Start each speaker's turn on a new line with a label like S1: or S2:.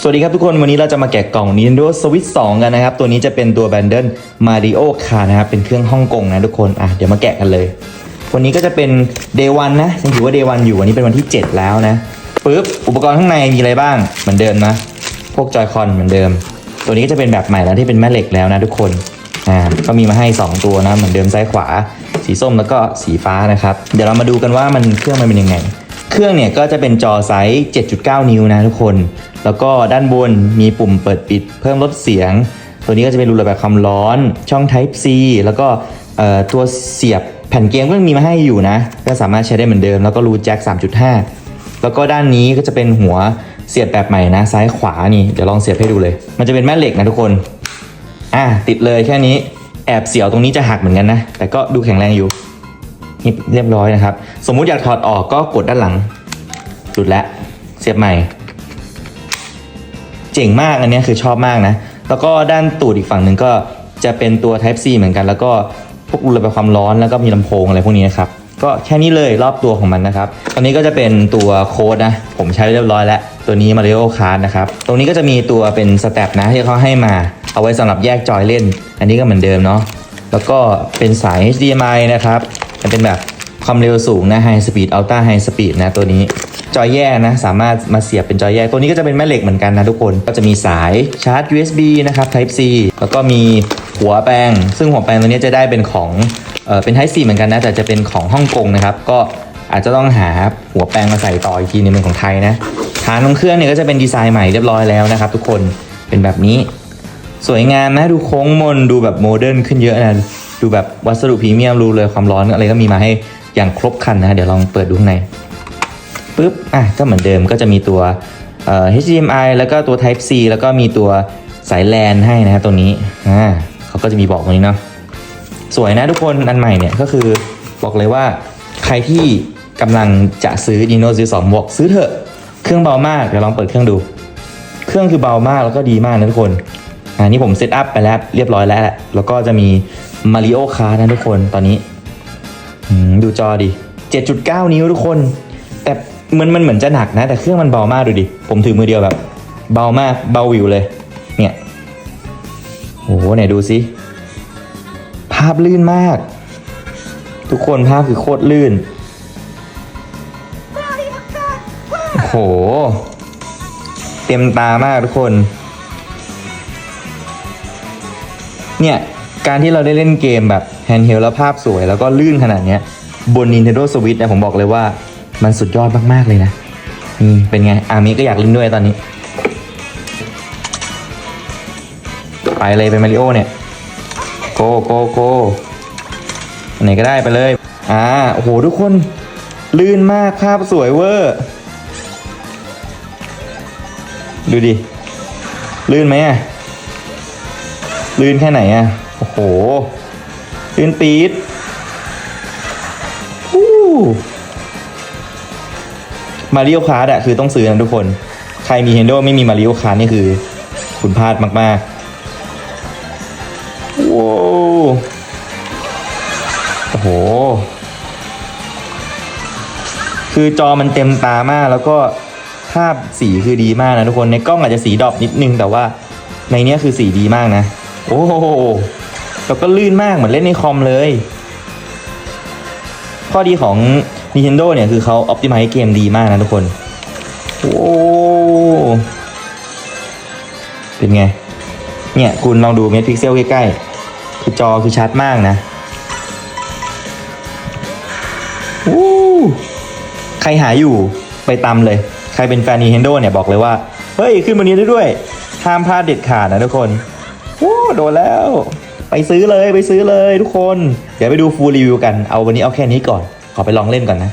S1: สวัสดีครับทุกคนวันนี้เราจะมาแกะกล่อง Nintendo Switch 2 กันนะครับ ตัวนี้จะเป็นตัวแบนเดิล Mario Kart นะครับ เป็นเครื่องฮ่องกงนะทุกคน อะ เดี๋ยวมาแกะกันเลย วันนี้ก็จะเป็น Day 1นะยังถือว่า Day 1อยู่วันนี้เป็นวันที่ 7 แล้วนะปึ๊บอุปกรณ์ข้างในมีอะไรบ้างเหมือนเดิมนะ พวกจอยคอนเหมือนเดิม ตัวนี้ก็จะเป็นแบบใหม่แล้วที่เป็นแม่เหล็กแล้วนะทุกคนอ่าก็มีมาให้ 2 ตัวนะเหมือนเดิมซ้ายขวา สีส้มแล้วก็สีฟ้านะครับ เดี๋ยวเรามาดูกันว่ามันเครื่องมันเป็นยังไง เครื่องเนี่ยก็จะเป็นจอไซส์ 7.9 นิ้วนะทุกคน แล้วก็ด้านบนมีปุ่มเปิดปิดเพิ่มลดเสียง ตัวนี้ก็จะเป็นรูระบายความร้อนช่อง Type C แล้วก็ตัวเสียบแผ่นเกมก็มีมาให้อยู่นะ ก็สามารถใช้ได้เหมือนเดิม แล้วก็รูแจ็ค 3.5 แล้วก็ด้านนี้ก็จะเป็นหัวเสียบแบบใหม่นะ ซ้ายขวานี่ เดี๋ยวลองเสียบให้ดูเลย มันจะเป็นแม่เหล็กนะทุกคน อะติดเลยแค่นี้ แอบเสียวตรงนี้จะหักเหมือนกันนะ แต่ก็ดูแข็งแรงอยู่ เรียบร้อยนะครับ สมมุติอยากถอดออกก็กดด้านหลังหลุดแล้วเสียบใหม่ เจ๋งมากอันนี้คือชอบมากนะ แล้วก็ด้านตูดอีกฝั่งหนึ่งก็จะเป็นตัว Type C เหมือนกัน แล้วก็พวกรูระบายความร้อนแล้วก็มีลำโพงอะไรพวกนี้นะครับ ก็แค่นี้เลยรอบตัวของมันนะครับ ตอนนี้ก็จะเป็นตัวโค้ดนะ ผมใช้เรียบร้อยแล้วตัวนี้ Mario Kart นะครับ ตรงนี้ก็จะมีตัวเป็นสเต็ปนะที่เขาให้มา เอาไว้สำหรับแยกจอยเล่น อันนี้ก็เหมือนเดิมเนาะ แล้วก็เป็นสาย HDMI นะครับ มันเป็นแบบความเร็วสูงนะ High Speed Ultra High Speed นะตัวนี้ จอยแยกนะ สามารถมาเสียบเป็นจอยแยกตัวนี้ก็จะเป็นแม่เหล็กเหมือนกันนะทุกคน ก็จะมีสายชาร์จ USB นะครับ Type C แล้วก็มีหัวแปลง ซึ่งหัวแปลงตัวนี้จะได้เป็นของเออเป็น Type C เหมือนกันนะ แต่จะเป็นของฮ่องกงนะครับ ก็อาจจะต้องหาหัวแปลงมาใส่ต่ออีกทีนึงเป็นของไทยนะ ฐานของเครื่องเนี่ยก็จะเป็นดีไซน์ใหม่เรียบร้อยแล้วนะครับทุกคน เป็นแบบนี้ สวยงามนะ ดูโค้งมน ดูแบบโมเดิร์นขึ้นเยอะนะ ดูแบบวัสดุพรีเมียมรู้เลยความร้อนอะไรก็มีมาให้อย่างครบคันนะเดี๋ยวลองเปิดดูข้างในปุ๊บอะก็เหมือนเดิมก็จะมีตัว HDMI แล้วก็ตัว Type C แล้วก็มีตัวสายแลนให้นะครับตัวนี้อ่าเขาก็จะมีบอกตรงนี้เนาะสวยนะทุกคนอันใหม่เนี่ยก็คือบอกเลยว่าใครที่กำลังจะซื้อ Dino ซื้อ2บอกซื้อเถอะเครื่องเบามากเดี๋ยวลองเปิดเครื่องดู เครื่องคือเบามากแล้วก็ดีมากนะทุกคนอ่านี่ผมเซตอัพไปแล้วเรียบร้อยแล้ว แล้วก็จะมี Mario Kart นะทุกคนตอนนี้ดูจอดิ 7.9 นิ้วทุกคน แต่มันมันเหมือนจะหนักนะ แต่เครื่องมันเบามากดูดิ ผมถือมือเดียวแบบ เบามากเบาวิวเลย เนี่ยโอ้โหไหนดูสิภาพลื่นมาก ทุกคนภาพคือโคตรลื่นโอ้โห เต็มตามากทุกคน เนี่ย การที่เราได้เล่นเกมแบบแฮนด์เฮลแล้วภาพสวย แล้วก็ลื่นขนาดเนี้ยบน Nintendo Switch เนี่ยผมบอกเลยว่ามันสุดยอดมาก ๆ เลยนะนี่เป็นไง อามิก็อยากเล่นด้วยตอนนี้ ไปเลยเป็นมาริโอเนี่ย โกโกโกไหนก็ได้ไปเลย อ่าโอ้โห ทุกคน ลื่นมากภาพสวยเวอร์ ดูดิ ลื่นไหมอะลื่นแค่ไหนอะ โอ้โหลื่นปีดมาริโอคาร์ดอะคือต้องซื้อนะทุกคน ใครมี Nintendo ไม่มีมาริโอคาร์ดนี่คือ คุณพลาดมากๆว้าวโอ้โห คือจอมันเต็มตามากแล้วก็ภาพสีคือดีมากนะทุกคนในกล้องอาจจะสีดรอปนิดนึงแต่ว่าในเนี้ยคือสีดีมากนะ โอ้โห แล้วก็ลื่นมากเหมือนเล่นในคอมเลย ข้อดีของ Nintendo เนี่ยคือเขา optimize เกมดีมากนะทุกคน โอ้เป็นไง เนี่ยคุณลองดูเมตรพิกเซลใกล้ๆ คือจอคือชัดมากนะโอ้ใครหาอยู่ไปตำเลย ใครเป็นแฟน Nintendo เนี่ยบอกเลยว่า เฮ้ย ขึ้นมานี้ได้ด้วย ห้ามพลาดเด็ดขาดนะทุกคน โอ้โดนแล้ว ไปซื้อเลยไปซื้อเลยทุกคน เดี๋ยวไปดูฟูลรีวิวกัน เอาวันนี้เอาแค่นี้ก่อน ขอไปลองเล่นก่อนนะ